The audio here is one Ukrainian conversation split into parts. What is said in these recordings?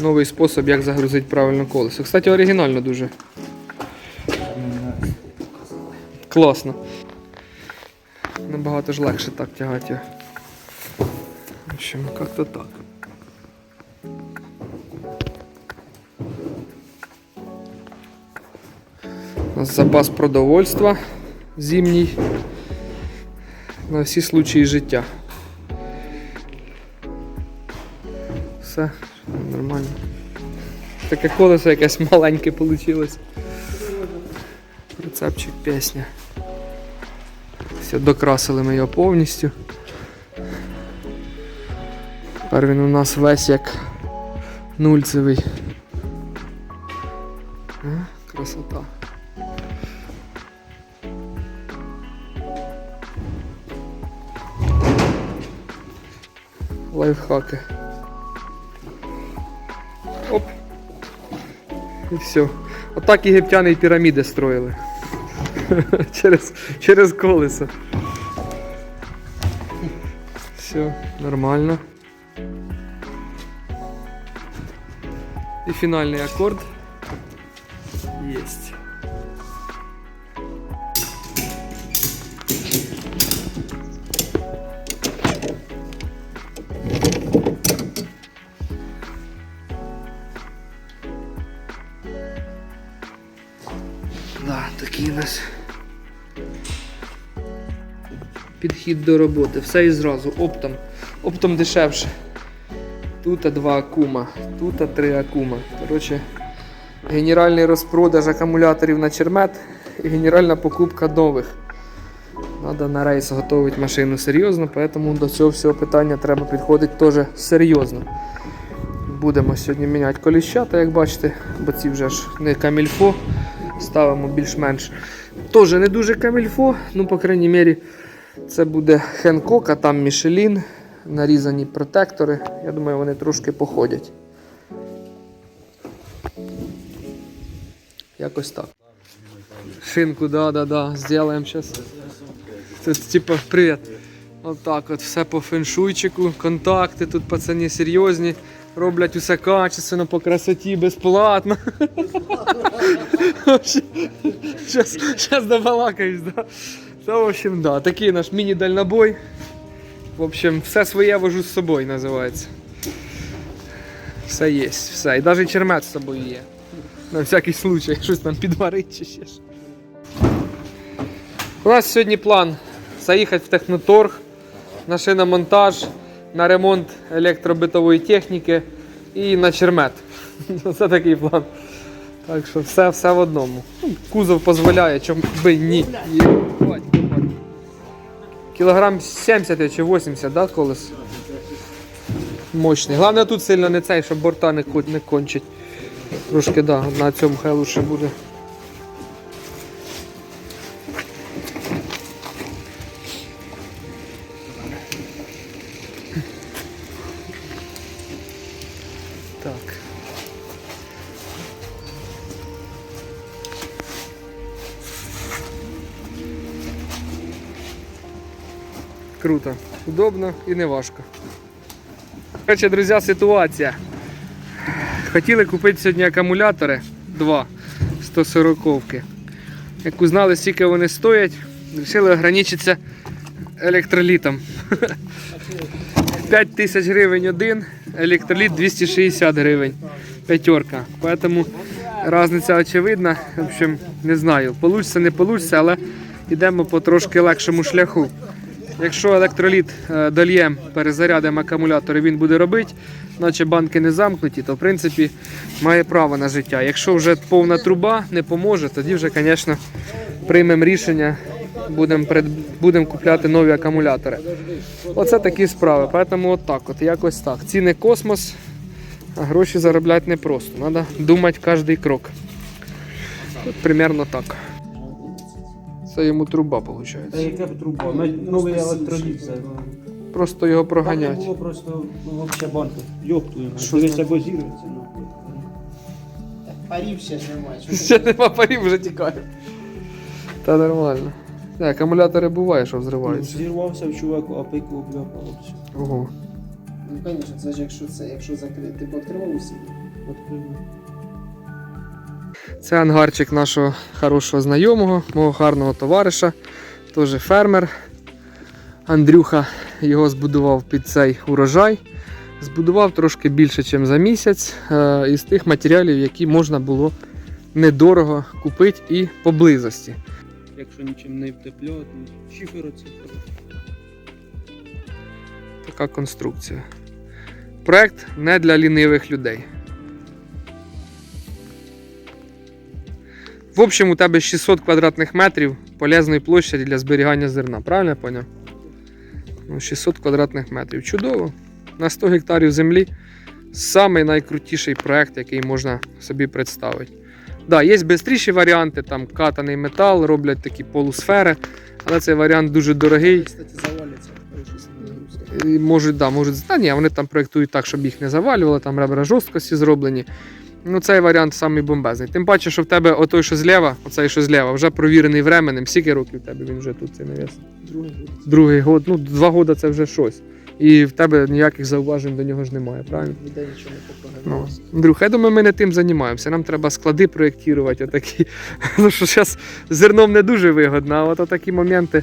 новий спосіб, як загрузити правильно колесо. Кстати, оригінально дуже. Класно. Набагато ж легше так тягати. В общем, як-то так. У нас запас продовольства зимній на всі случаї життя. Все нормально. Таке колесо якесь маленьке вийшло. Рецепчик пісня. Все, докрасили ми його повністю. Тепер він у нас весь як нульцевий. А, красота. Лайфхаки. І все. Отак єгиптяни і піраміди строїли. через, через колесо. Все, нормально. І фінальний акорд. Єсть. Да, такий у нас підхід до роботи. Все і зразу, оптом. Оптом дешевше. Тут два акума, тут три акума. Коротше, генеральний розпродаж акумуляторів на чермет і генеральна покупка нових. Надо на рейс готувати машину серйозно, тому до цього всього питання треба підходити теж серйозно. Будемо сьогодні міняти коліщата, як бачите, бо ці вже ж не камільфо. Ставимо більш-менш. Теж не дуже камільфо, ну, по крайній мірі, це буде Хенкок, а там Мішелін, нарізані протектори. Я думаю, вони трошки походять. Якось так. Шинку, да, да, да, сделаем сейчас. Тут типа, привет. Вот так от, все по феншуйчику, контакти тут пацані серйозні. Роблять усе качественно, по красоті, безплатно. Сейчас добалакаюсь, да. Та, в общем, да, такий наш міні-дальнобой. В общем, все своє вожу з собою називається. Все є, все. І навіть чермет з собою є. На всякий случай, щось там підварить чи ще. У нас сьогодні план заїхати в техноторг на шиномонтаж, на ремонт електробитової техніки і на чермет. Це такий план. Так що все, все в одному. Ну, Кузов дозволяє, чому би ні. Кілограм 70 чи 80, да, колес? Мощний. Головне тут сильно не цей, щоб борта не, не кончить. Трошки, да, на цьому хай лучше буде. Так. Круто, удобно і не важко. Короче, друзі, ситуація. Хотіли купити сьогодні акумулятори два 140-ки. Як узнали, скільки вони стоять, вирішили ограничитися електролітом. 5 тисяч гривень один, електроліт 260 гривень. П'ятерка. Поэтому різниця очевидна. В общем, не знаю, получиться, не получиться, але йдемо по трошки легшому шляху. Якщо електроліт е, дольєм, перезарядимо акумулятор, і він буде робити, наче банки не замкнуті, то в принципі має право на життя. Якщо вже повна труба не поможе, тоді вже, звісно, приймемо рішення, будемо пред... будем купляти нові акумулятори. Оце такі справи. Тому от так, от якось так. Ціни космос, а гроші заробляти непросто. Треба думати кожний крок. От примерно так. Це йому труба, виходить. Та яка б труба? Новий електроліт. це, ну. Просто його проганять. було просто ну, взагалі банка. Йоптуємо. Що Дивися, там? ну. Парів ще немає. Ще нема парів, вже тікає. Та нормально. Не, акумулятори буває, що взриваються. Зірвався в чуваку, а пику обляпало. все. Ого. Ну, звісно, це ж якщо це, якщо закрити, ти б відкривав усі. відкрили. Це ангарчик нашого хорошого знайомого, мого гарного товариша, теж фермер. Андрюха його збудував під цей урожай. Збудував трошки більше, ніж за місяць, е, із тих матеріалів, які можна було недорого купити і поблизості. Якщо нічим не втепляти, шифер оці. Така конструкція. Проект не для лінивих людей. В общем, у тебе 600 квадратних метрів полезної площаді для зберігання зерна. Правильно я поняв? Ну, 600 квадратних метрів. Чудово. На 100 гектарів землі самий найкрутіший проект, який можна собі представити. Да, є швидші варіанти, там катаний метал, роблять такі полусфери, але цей варіант дуже дорогий. І Можуть, да, можуть, та ні, вони там проєктують так, щоб їх не завалювали, там ребра жорсткості зроблені. Ну, цей варіант самий бомбезний. Тим паче, що в тебе отой, що зліва, оцей, що зліва, вже провірений временем. Скільки років в тебе він вже тут цей навіс? Другой будет. Другий год, ну, два года це вже щось. І в тебе ніяких зауважень до нього ж немає, правильно? Ніде нічого не Ну, попрограмувалося. Я думаю, ми не тим займаємося. Нам треба склади проєктувати отакі. Ну що зараз зерном не дуже вигодно, а от такі моменти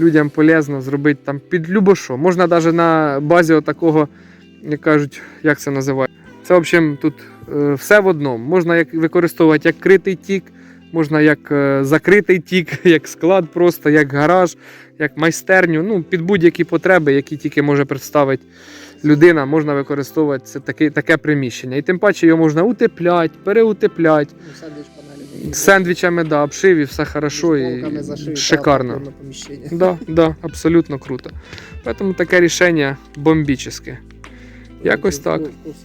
людям полезно зробити там під любо-що. Можна навіть на базі такого, як кажуть, як це називають. Це, в общем, тут е, все в одному. Можна як використовувати як критий тік, можна як е, закритий тік, як склад, просто як гараж, як майстерню. Ну, під будь-які потреби, які тільки може представити людина, можна використовувати це таке, таке приміщення. І тим паче його можна утепляти, переутепляти. Ну. Сендвічами, да, обшив і все хорошо і зашив, шикарно. та. Да, да, абсолютно круто. Поэтому таке рішення бомбічне. Якось так. Вкусно.